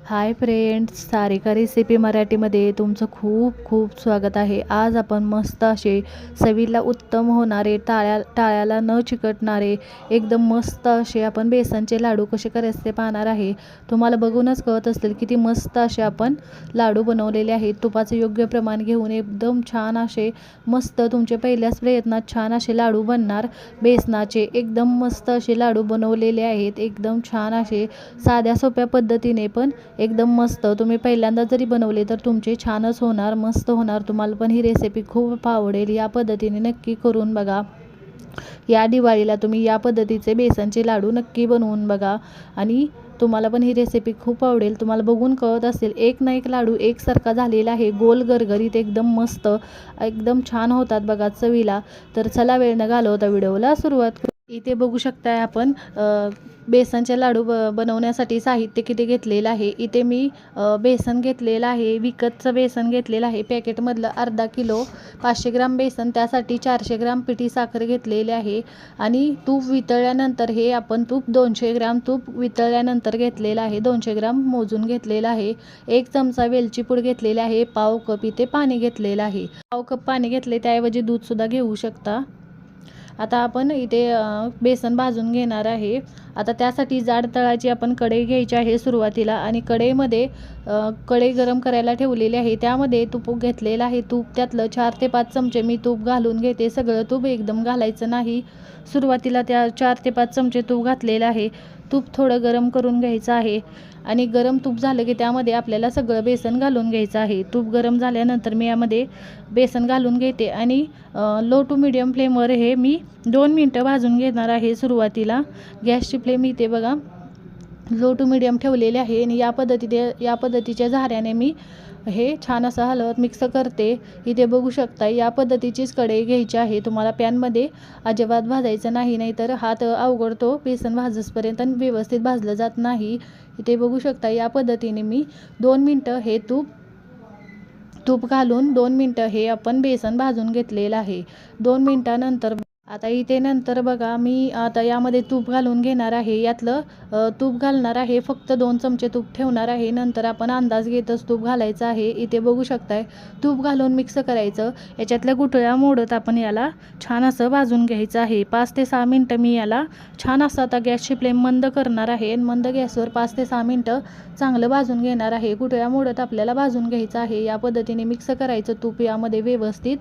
Hi friends Sarika recipe मराठीमध्ये तुमचं खूप खूप स्वागत आहे. आज आपण मस्त असे चवीला उत्तम होणारे टाळ्या टाळ्याला न चिकटणारे एकदम मस्त असे आपण बेसनचे लाडू कसे करायचे ते पाहणार आहे. तुम्हाला बघूनच कळत असतील किती मस्त असे आपण लाडू बनवलेले आहेत. तुपाचं योग्य प्रमाण घेऊन एकदम छान असे मस्त तुमचे पहिल्याच प्रयत्नात छान असे लाडू बनणार. बेसनाचे एकदम मस्त असे लाडू बनवलेले आहेत. एकदम छान असे साध्या सोप्या पद्धतीने पण एकदम मस्त. तुम्ही पहिल्यांदा जरी बनवले तर तुमचे छानच होणार मस्त होणार. तुम्हाला पण ही रेसिपी खूप आवडेल. या पद्धतीने नक्की करून बघा. या दिवाळीला तुम्ही या पद्धतीचे बेसनचे लाडू नक्की बनवून बघा. आणि तुम्हाला पण ही रेसिपी खूप आवडेल. तुम्हाला बघून कळत असेल एक ना एक लाडू एकसारखा झालेला आहे. गोल गरगरीत एकदम मस्त एकदम छान होतात बघा चवीला. तर चला वेळ न घालवता व्हिडिओला सुरुवात इथे बघू शकताय आपण बेसनचे लाडू ब बनवण्यासाठी साहित्य किती घेतलेलं आहे. इथे मी बेसन घेतलेलं आहे विकतचं बेसन घेतलेलं आहे. पॅकेटमधलं अर्धा किलो पाचशे ग्राम बेसन त्यासाठी चारशे ग्राम पिठी साखर घेतलेली आहे. आणि तूप वितळल्यानंतर हे आपण तूप दोनशे ग्राम तूप वितळल्यानंतर घेतलेलं आहे. दोनशे ग्राम मोजून घेतलेलं आहे. एक चमचा वेलची पूड घेतलेली आहे. पाव कप इथे पाणी घेतलेलं आहे. पाव कप पाणी घेतले त्याऐवजी दूधसुद्धा घेऊ शकता. आता आपण इथे बेसन भाजून घेणार आहे. आता त्यासाठी जाड तळाची आपण कढई घ्यायची आहे सुरुवातीला आणि कढईमध्ये कढई गरम करायला ठेवलेली आहे. त्यामध्ये तूप घेतलेलं आहे. तूप त्यातलं चार ते पाच चमचे मी तूप घालून घेते. सगळं तूप एकदम घालायचं नाही. सुरुवातीला त्या चार ते पाच चमचे तूप घातलेलं आहे. तूप थोडं गरम करून घ्यायचं आहे. आणि गरम तूप झालं की त्यामध्ये आपल्याला सगळं बेसन घालून घ्यायचं आहे. तूप गरम झाल्यानंतर मी यामध्ये बेसन घालून घेते. आणि लो टू मिडियम फ्लेमवर हे मी दोन मिनटं भाजून घेणार आहे सुरुवातीला. गॅसची फ्लेम इथे बघा. लो टू मिडियम ठेवलेले आहे आणि या पद्धतीने या पद्धतीच्या झाऱ्याने मी हे छान असं हलवत मिक्स करते. इथे बघू शकता या पद्धतीचीच कढई घ्यायची आहे. तुम्हाला पॅनमध्ये अजिबात भाजायचं नाही नाहीतर हात अवघडतो बेसन भाजसपर्यंत व्यवस्थित भाजलं जात नाही. इथे बघू शकता या पद्धतीने मी दोन मिनटं हे तूप तूप घालून दोन मिनटं हे आपण बेसन भाजून घेतलेलं आहे. दोन मिनटानंतर आता इथे नंतर बघा मी आता यामध्ये तूप घालून घेणार आहे. यातलं तूप घालणार आहे. फक्त दोन चमचे तूप ठेवणार आहे. नंतर आपण अंदाज घेतच तूप घालायचं आहे. इथे बघू शकताय तूप घालून मिक्स करायचं. याच्यातल्या गुठळ्या मोडत आपण याला छान असं भाजून घ्यायचं आहे. पाच ते सहा मिनटं मी याला छान असं आता गॅसची फ्लेम मंद करणार आहे आणि मंद गॅसवर पाच ते सहा मिनटं चांगलं भाजून घेणार आहे. गुठळ्या मोडत आपल्याला भाजून घ्यायचं आहे. या पद्धतीने मिक्स करायचं तूप यामध्ये व्यवस्थित.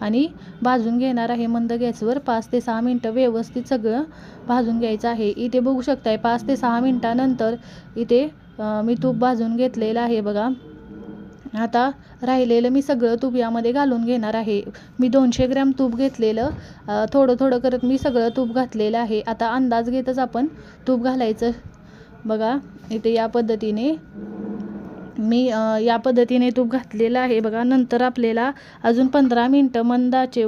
आणि भाजून घेणार आहे मंद गॅसवर पाच ते सहा मिनटं व्यवस्थित सगळं भाजून घ्यायचं आहे. इथे बघू शकताय पाच ते सहा मिनटानंतर इथे मी तूप भाजून घेतलेलं आहे बघा. आता राहिलेलं मी सगळं तूप यामध्ये घालून घेणार आहे. मी दोनशे ग्रॅम तूप घेतलेलं थोडं थोडं करत मी सगळं तूप घातलेलं आहे. आता अंदाज घेतच आपण तूप घालायचं. बघा इथे या पद्धतीने मी या पद्धतीने तूप घातलेलं आहे. बघा नंतर आपल्याला अजून पंधरा मिनटं मंदाचे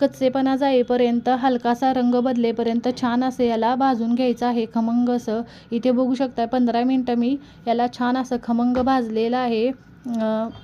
कच्चेपणा जाईपर्यंत हलकासा रंग बदलेपर्यंत छान असं याला भाजून घ्यायचं आहे. खमंग असं. इथे बघू शकता पंधरा मिनटं मी याला छान असं खमंग भाजलेलं आहे.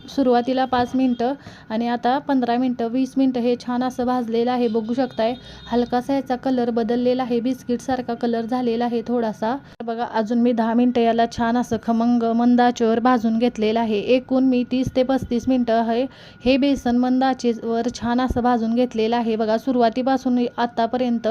सुरुवातीला पाच मिनटं आणि आता पंधरा मिनटं वीस मिनटं हे छान असं भाजलेलं आहे. बघू शकताय हलकासा याचा कलर बदललेला आहे. बिस्किटसारखा कलर झालेला आहे थोडासा. बघा अजून मी दहा मिनटं याला छान असं खमंग मंदाचेवर भाजून घेतलेलं आहे. एकूण मी तीस ते पस्तीस मिनटं हे हे बेसन मंदाचेवर छान असं भाजून घेतलेलं आहे. बघा सुरुवातीपासून आत्तापर्यंत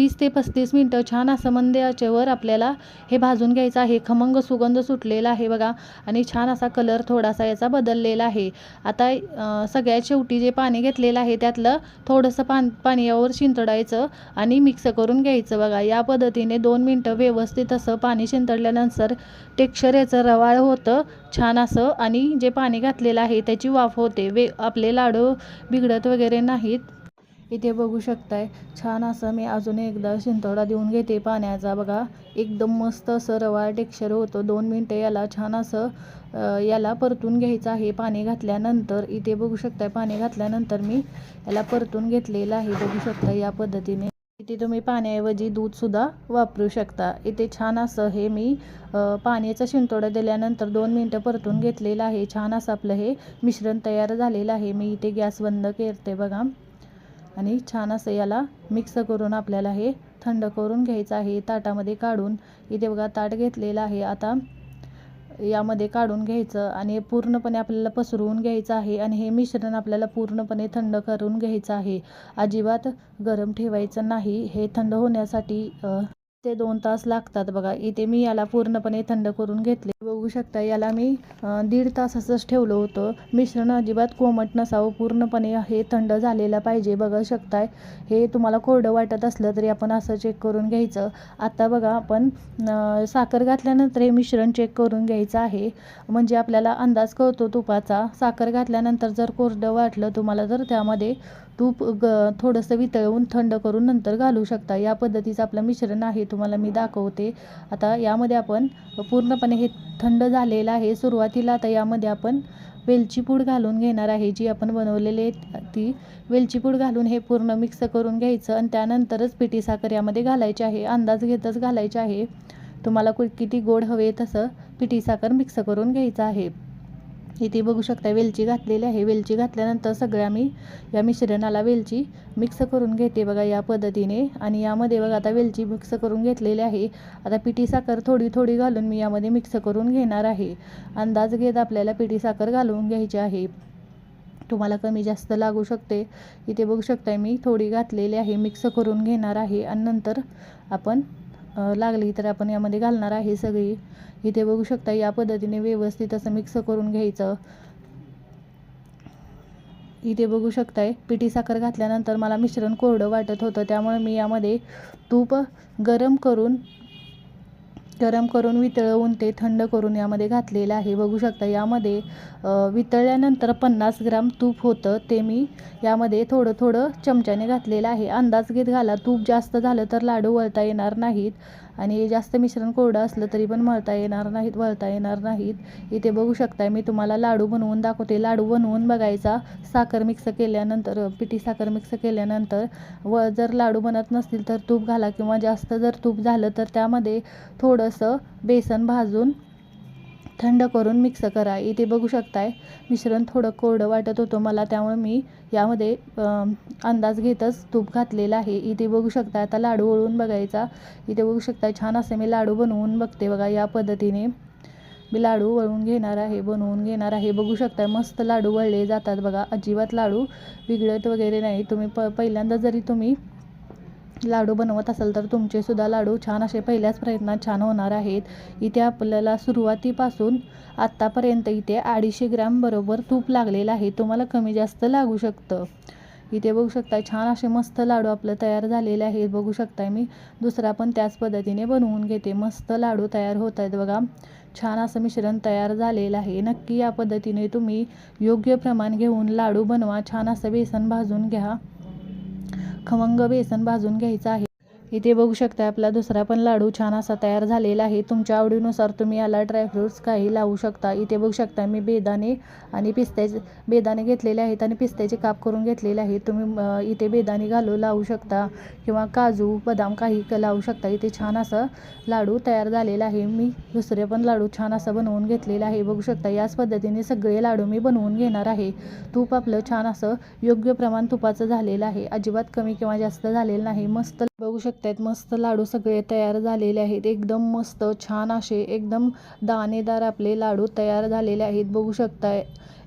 तीस ते पस्तीस मिनटं छान असं मंद आपल्याला हे भाजून घ्यायचं आहे. खमंग सुगंध सुटलेला आहे बघा. आणि छान असा कलर थोडासा याचा बदललेला आहे. आता सगळ्यात शेवटी जे पाणी घेतलेलं आहे त्यातलं थोडंसं पान पाणी शिंतडायचं आणि मिक्स करून घ्यायचं बघा. या पद्धतीने दोन मिनटं व्यवस्थित असं पाणी शिंतडल्यानंतर टेक्स्चर याचं रवाळ होतं छान असं. आणि जे पाणी घातलेलं आहे त्याची वाफ होते. वे आपले लाडू बिघडत वगैरे नाहीत. इथे बघू शकताय. छान असं मी अजून एकदा शिंतोडा देऊन घेते पाण्याचा. बघा एकदम मस्त असं रवाळ टेक्स्चर होतं. दोन मिनटं याला छान असं याला परतून घ्यायचं आहे पाणी घातल्यानंतर. इथे बघू शकताय पाणी घातल्यानंतर मी याला परतून घेतलेलं आहे. बघू शकता या पद्धतीने. इथे तुम्ही पाण्याऐवजी दूधसुद्धा वापरू शकता. इथे छान असं हे मी पाण्याचा शिंतोडा दिल्यानंतर दोन मिनटं परतून घेतलेलं आहे. छान असं आपलं हे मिश्रण तयार झालेलं आहे. मी इथे गॅस बंद करते बघा. आणि छान असं याला मिक्स करून आपल्याला हे थंड करून घ्यायचं आहे. ताटामध्ये काढून इथे बघा ताट घेतलेलं आहे. आता यामध्ये काढून घ्यायचं आणि पूर्णपणे आपल्याला पसरवून घ्यायचं आहे आणि हे मिश्रण आपल्याला पूर्णपणे थंड करून घ्यायचं आहे. अजिबात गरम ठेवायचं नाही. हे थंड होण्यासाठी ते दोन तास लागतात बघा. इथे मी याला पूर्णपणे थंड करून घेतले. बघू शकता याला मी दीड तासाचंच ठेवलं होतं. मिश्रण अजिबात कोमट नसावं पूर्णपणे हे थंड झालेलं पाहिजे. बघा शकताय हे तुम्हाला कोरडं वाटत असलं तरी आपण असं चेक करून घ्यायचं. आता बघा आपण साखर घातल्यानंतर हे मिश्रण चेक करून घ्यायचं आहे. म्हणजे आपल्याला अंदाज कळतो तुपाचा. साखर घातल्यानंतर जर कोरडं वाटलं तुम्हाला तर त्यामध्ये तूप ग थोडंसं वितळवून थंड करून नंतर घालू शकता. या पद्धतीचं आपलं मिश्रण आहे तुम्हाला मी दाखवते. आता यामध्ये आपण पूर्णपणे हे थंड झालेलं आहे. सुरुवातीला आता यामध्ये आपण वेलची पूड घालून घेणार आहे. जी आपण बनवलेली ती वेलची पूड घालून हे पूर्ण मिक्स करून घ्यायचं आणि त्यानंतरच पिठी साखर यामध्ये घालायची आहे. अंदाज घेतच घालायचे आहे. तुम्हाला कु किती गोड हवे तसं पिठी साखर मिक्स करून घ्यायचं आहे. इथे बघू शकता वेलची घातलेली आहे. वेलची घातल्यानंतर सगळ्या मी या मिश्रणाला वेलची मिक्स करून घेते बघा या पद्धतीने. आणि यामध्ये बघा आता वेलची मिक्स करून घेतलेली आहे. आता पिठी साखर थोडी थोडी घालून मी यामध्ये मिक्स करून घेणार आहे. अंदाज घेत आपल्याला पिठी साखर घालून घ्यायची आहे. तुम्हाला कमी जास्त लागू शकते. इथे बघू शकताय मी थोडी घातलेली आहे. मिक्स करून घेणार आहे. आणि नंतर आपण लागली तर आपण यामध्ये घालणार आहे सगळी. इथे बघू शकता या पद्धतीने व्यवस्थित असं मिक्स करून घ्यायचं. इथे बघू शकताय पिठी साखर घातल्यानंतर मला मिश्रण कोरडं वाटत होतं. त्यामुळे मी यामध्ये तूप गरम करून गरम करून वितळवून ते थंड करून यामध्ये घातलेलं आहे. बघू शकता यामध्ये वितळल्यानंतर पन्नास ग्राम तूप होतं. ते मी यामध्ये थोडं थोडं चमच्याने घातलेलं आहे. अंदाज घेत घाला तूप जास्त झालं तर लाडू वळता येणार नाहीत आणि जास्त मिश्रण कोरडं असलं तरी पण मळता येणार नाहीत वळता येणार नाहीत. इथे बघू शकता मी तुम्हाला लाडू बनवून दाखवते. लाडू बनवून बघायचा. साखर मिक्स केल्यानंतर पिठी साखर मिक्स केल्यानंतर व जर लाडू बनत नसतील तर तूप घाला किंवा जास्त जर तूप झालं तर त्यामध्ये थोडं थोडंसं बेसन भाजून थंड करून मिक्स करा. इथे बघू शकताय मिश्रण थोडं कोरडं वाटत होतं मला त्यामुळे मी यामध्ये अंदाज घेतच तूप घातलेलं आहे. इथे बघू शकता आता लाडू वळून बघायचा. इथे बघू शकता छान असे मी लाडू बनवून बघते बघा या पद्धतीने. मी लाडू वळून घेणार आहे बनवून घेणार आहे. बघू शकता मस्त लाडू वळले जातात बघा. अजिबात लाडू बिघडत वगैरे नाही. तुम्ही प पहिल्यांदा जरी तुम्ही लाडू बनवत असाल तर तुमचेसुद्धा लाडू छान असे पहिल्याच प्रयत्नात छान होणार आहेत. इथे आपल्याला सुरुवातीपासून आत्तापर्यंत इथे अडीचशे ग्रॅम बरोबर तूप लागलेलं आहे. तुम्हाला कमी जास्त लागू शकतं. इथे बघू शकता छान असे मस्त लाडू आपलं तयार झालेले आहेत. बघू शकताय मी. दुसरा पण त्याच पद्धतीने बनवून घेते. मस्त लाडू तयार होत आहेत बघा. छान असं मिश्रण तयार झालेलं आहे. नक्की या पद्धतीने तुम्ही योग्य प्रमाण घेऊन लाडू बनवा. छान असं बेसन भाजून घ्या. खमंग बेसन भाजून घ्यायचं आहे. इथे बघू शकता आपला दुसरा पण लाडू छान असा तयार झालेला आहे. तुमच्या आवडीनुसार तुम्ही याला ड्रायफ्रूट्स काही लावू शकता. इथे बघू शकता मी बेदाणे आणि पिस्त्याचे बेदाणे घेतलेले आहेत आणि पिस्त्याचे काप करून घेतलेले आहेत. तुम्ही इथे बेदाणे घालू लावू शकता किंवा काजू बदाम काही लावू शकता. इथे छान असं लाडू तयार झालेला आहे. मी दुसरे पण लाडू छान असं बनवून घेतलेलं आहे. बघू शकता याच पद्धतीने सगळे लाडू मी बनवून घेणार आहे. तूप आपलं छान असं योग्य प्रमाण तुपाचं झालेलं आहे. अजिबात कमी किंवा जास्त झालेलं नाही. मस्त बघू बघतायत मस्त लाडू सगळे तयार झालेले आहेत. एकदम मस्त छान असे एकदम दाणेदार आपले लाडू तयार झालेले आहेत. बघू शकताय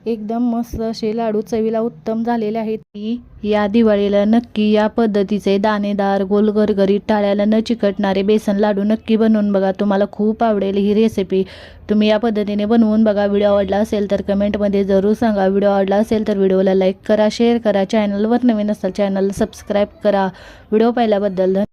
एकदम मस्त असे लाडू चवीला उत्तम झालेले आहेत. की या दिवाळीला नक्की या पद्धतीचे दाणेदार गोल गरगरीत टाळ्याला न चिकटणारे बेसन लाडू नक्की बनवून बघा. तुम्हाला खूप आवडेल ही रेसिपी तुम्ही या पद्धतीने बनवून बघा. व्हिडिओ आवडला असेल तर कमेंटमध्ये जरूर सांगा. व्हिडिओ आवडला असेल तर व्हिडिओला लाईक करा शेअर करा. चॅनलवर नवीन असाल चॅनलला सबस्क्राईब करा. व्हिडिओ पाहिल्याबद्दल